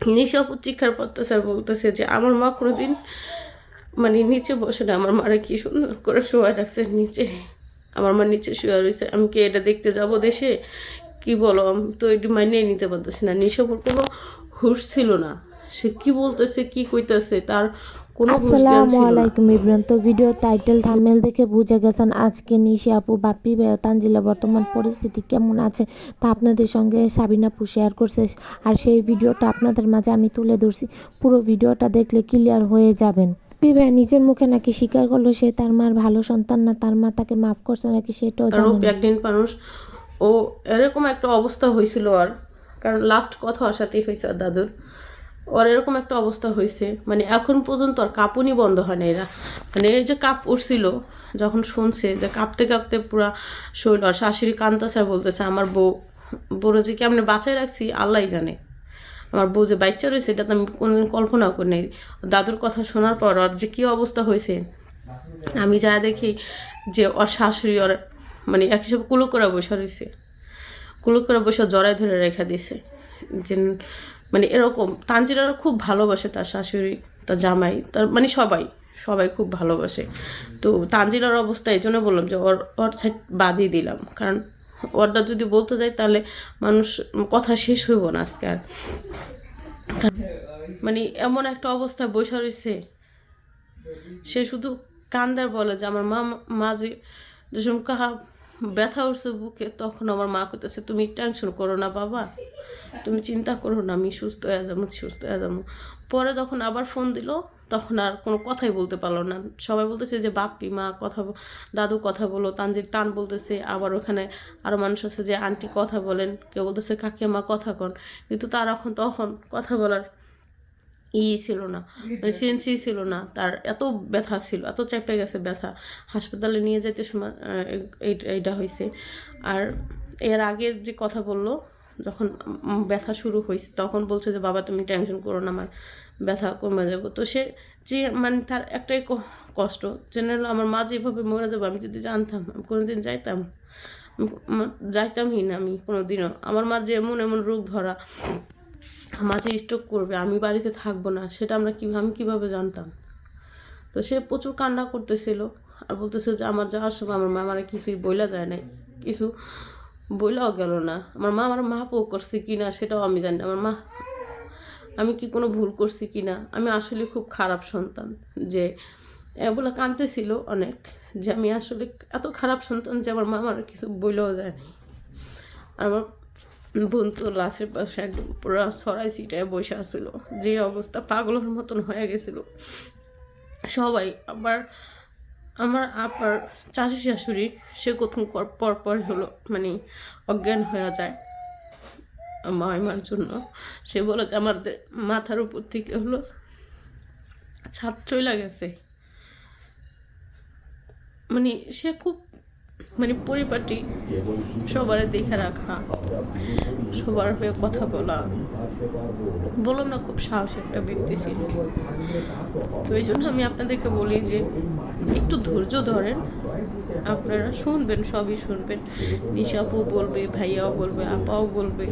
নিশাপু চিৎকার করতেছে আর বলতেছে যে, আমার মা কোনোদিন মানে নিচে বসে না। আমার মারা কি সুন্দর করে শোয়া রাখছে নিচে। আমার মা নিচে শুয়ে রয়েছে। আমি কি এটা দেখতে যাব দেশে? কি বলো? আমি তো এটি মানিয়ে নিতে পারতেছি না। নিশাপুর কোনো হুশ ছিল না। সে কি বলতেছে, কি কইতেছে? তার আসসালামু আলাইকুম ইব্রান তো ভিডিও টাইটেল থাম্বনেল দেখে বুঝে গেছেন আজকে নিশি আপু বাপ্পি ভাইয়া তানজিলা বর্তমান পরিস্থিতি কেমন আছে? তা আপনাদের সঙ্গে সাবিনা আপু শেয়ার করছে। আর সেই ভিডিওটা আপনাদের মাঝে আমি তুলে ধরছি। পুরো ভিডিওটা দেখলে ক্লিয়ার হয়ে যাবেন। নিজের মুখে নাকি স্বীকার করল সে তার মার ভালো সন্তান না তার মা তাকে মাফ করছে নাকি সেটাও। প্রেগনেন্ট মানুষ। ও এরকম একটা অবস্থা হয়েছিল আর। কারণ লাস্ট কথা সাথেই হয়েছে দাদুর। ওর এরকম একটা অবস্থা হয়েছে। মানে এখন পর্যন্ত আর কাঁপুনি বন্ধ হয় না এরা। মানে এই যে কাপ উঠছিল, যখন শুনছে যে কাঁপতে কাঁপতে পুরা শরীর আর শাশুড়ি কান্তাছে আর বলতেছে, আমার বউ, বউরে যে কেমনে বাঁচায় রাখছি আল্লাহই জানে। আমার বউ যে বাচ্চা রয়েছে, এটা তো আমি কোনোদিন কল্পনাও করি নাই। দাদুর কথা শোনার পর ওর যে কী অবস্থা হয়েছে, আমি যা দেখি যে ওর শাশুড়ি ওর মানে এক হিসাবে কুলো করে বসে রয়েছে। কুলো করে বসে জড়ায় ধরে রেখে দিছে যে মানে এরকম, তানজিরারা খুব ভালোবাসে তার শাশুড়ি, তার জামাই, তার মানে সবাই সবাই খুব ভালোবাসে। তো তানজিরার অবস্থা এই জন্য বললাম যে ওর ওর সাইড বাদই দিলাম। কারণ ওরটা যদি বলতে যাই তাহলে মানুষ, কথা শেষ হইব না আজকে আর। মানে এমন একটা অবস্থা বসে রয়েছে সে শুধু কান্দার বলে যে আমার মা মা যে কাহা ব্যথা উঠছে বুকে, তখন আমার মা কইতেছে, তুমি টেনশন করো না বাবা, তুমি চিন্তা করো না, আমি সুস্থ হয়ে যাব, সুস্থ হয়ে যাব। পরে যখন আবার ফোন দিল, তখন আর কোনো কথাই বলতে পারল না। সবাই বলতেছে যে, বাপ্পি, মা, কথা দাদু কথা বলো। তানজির টান বলতেছে, আবার ওখানে আরও মানুষ আছে যে, আন্টি কথা বলেন। কেউ বলতেছে, কাকিমা, কথা কন। কিন্তু তার এখন তখন কথা বলার ই ছিল না সেন্সি ছিল। না তার এত ব্যথা ছিল এত চেপে গেছে ব্যথা। হাসপাতালে নিয়ে যেতে সময় এই- এইটা হয়েছে আর এর আগে যে কথা বলল যখন ব্যথা শুরু হয়েছে তখন বলছে যে বাবা তুমি টেনশন করো না আমার ব্যথা কমে যাব। তো সে যে মানে তার একটাই ক- কষ্ট জেনারেল আমার মা যেভাবে মরে যাব আমি যদি জানতাম আমি কোনোদিন যাইতাম যাইতামই না আমি কোনোদিনও। আমার মার যে এমন এমন রোগ ধরা মাঝে স্ট্রোক করবে, আমি বাড়িতে থাকব না, সেটা আমরা কি আমি কীভাবে জানতাম? তো সে প্রচুর কান্না করতেছিল, আর বলতেছে যে আমার যাওয়ার সময় আমার মা আমার কিছুই বইলা যায় নাই, কিছু বইলাও গেল না। আমার মা আমার মা পো করছে কি না, সেটাও আমি জানি না। আমার মা, আমি কি কোনো ভুল করছি কি না? আমি আসলে খুব খারাপ সন্তান যে এ বলে কাঁদতেছিল অনেক, যে আমি আসলে এত খারাপ সন্তান যে আমার মা আমার কিছু বইলেও যায় নাই। আমার বোন তো লাশের পাশে একদম পুরো ছড়াই ছিটায় বসে আসছিল যে অবস্থা পাগলের মতন হয়ে গেছিল। সবাই, আবার আমার আপার চাষি শাশুড়ি, সে প্রথম কর- পর পর হলো মানে অজ্ঞান হয়ে যায় মাইমার জন্য। সে বলে যে, আমাদের মাথার উপর থেকে হলো ছাদ চলে গেছে। মানে সে খুব মানে পরিপাটি সবার দেখে রাখা, সবার হয়ে কথা বলা। বললাম না, খুব সাহসী একটা ব্যক্তি ছিল। তো এই জন্য আমি আপনাদেরকে বলি যে, একটু ধৈর্য ধরেন। আপনারা শুনবেন, সবই শুনবেন। নিশাপু বলবে, ভাইয়াও বলবে, আপাও বলবে।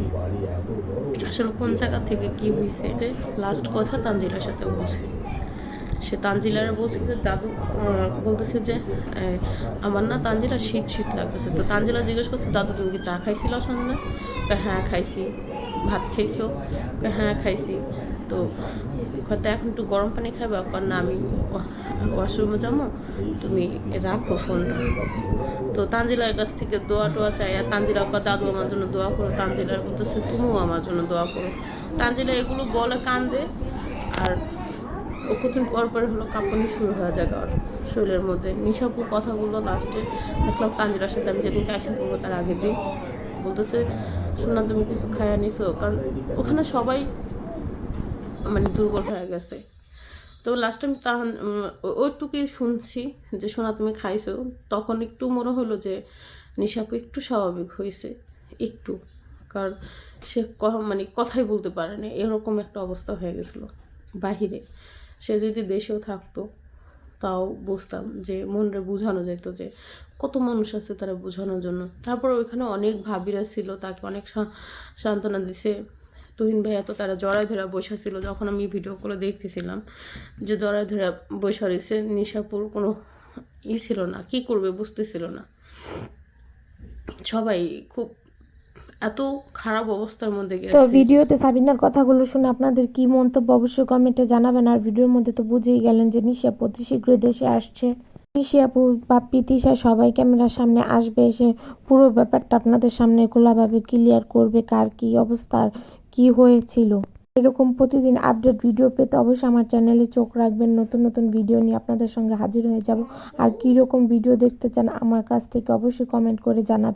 আসলে কোন জায়গা থেকে কি হয়েছে লাস্ট কথা তানজিলার সাথে বলছে। সে তানজিলার বলছে যে দাদু বলতেছে যে আমার না তানজিলা শীত শীত লাগতেছে। তো তানজিলা জিজ্ঞেস করছে দাদু তুমি কি চা খাইছিল সন্ধ্যা? হ্যাঁ খাইছি। ভাত খাইছো? হ্যাঁ খাইছি। তো হয়তো এখন একটু গরম পানি খাবে কর না আমি ওয়াশরুমে যাব তুমি রাখো ফোনটা। তো তানজিলার কাছ থেকে দোয়া টোয়া চাই আর তানজিলা কয়, দাদু আমার জন্য দোয়া করো। তানজিলার বলতেছে তুমিও আমার জন্য দোয়া করো। তানজিলা এগুলো বলে কান্দে আর ও কতদিন পর পর হলো কাঁপানি শুরু হয়ে যায় ওর শরীরের মধ্যে। নিশাপু কথা বলল লাস্টে দেখলাম তানজিরার সাথে, আমি যেদিনকে আসা করব তার আগের দিন। বলতেছে শোনা তুমি কিছু খায়া নিছো? কারণ ওখানে সবাই মানে দুর্বল হয়ে গেছে। তো লাস্ট টাইম তাহন ওইটুকুই শুনছি যে, সোনা, তুমি খাইছো? তখন একটু মনে হলো যে, নিশাপু একটু স্বাভাবিক হয়েছে একটু। কারণ সে মানে কথাই বলতে পারে না, এরকম একটা অবস্থা হয়ে গেছিল বাহিরে। সে যদি দেশেও থাকতো, তাও বুঝতাম যে মনরে বোঝানো যেত যে কত মানুষ আছে তারা বোঝানোর জন্য। তারপর ওইখানে অনেক ভাবিরা ছিল, তাকে অনেক সান্ত্বনা দিছে। তুহিন ভাইয়া তো তারা জড়ায় ধরা বসে ছিল, যখন আমি ভিডিওগুলো দেখতেছিলাম যে জড়ায় ধরা বসে রয়েছে, নিশাপুর কোনো ই ছিল না, কি করবে বুঝতেছিল না। সবাই খুব এত খারাপ অবস্থার মধ্যে তো ভিডিওতে সাবিনার কথাগুলো শুনে আপনাদের কি মন্তব্য? অবশ্যই কমেন্টে জানাবেন। আর ভিডিওর মধ্যে তো বুঝেই গেলেন যে নিশি আপু অতি শীঘ্রই দেশে আসছে। নিশি আপু বাপ্পি তিশা সবাই ক্যামেরার সামনে আসবে এসে পুরো ব্যাপারটা আপনাদের সামনে খোলাভাবে ক্লিয়ার করবে কার কি অবস্থা কি হয়েছিল। এরকম প্রতিদিন আপডেট ভিডিও পেতে অবশ্যই আমার চ্যানেলে চোখ রাখবেন। নতুন নতুন ভিডিও নিয়ে আপনাদের সঙ্গে হাজির হয়ে যাব। আর কী রকম ভিডিও দেখতে চান আমার কাছ থেকে অবশ্যই কমেন্ট করে জানাবেন।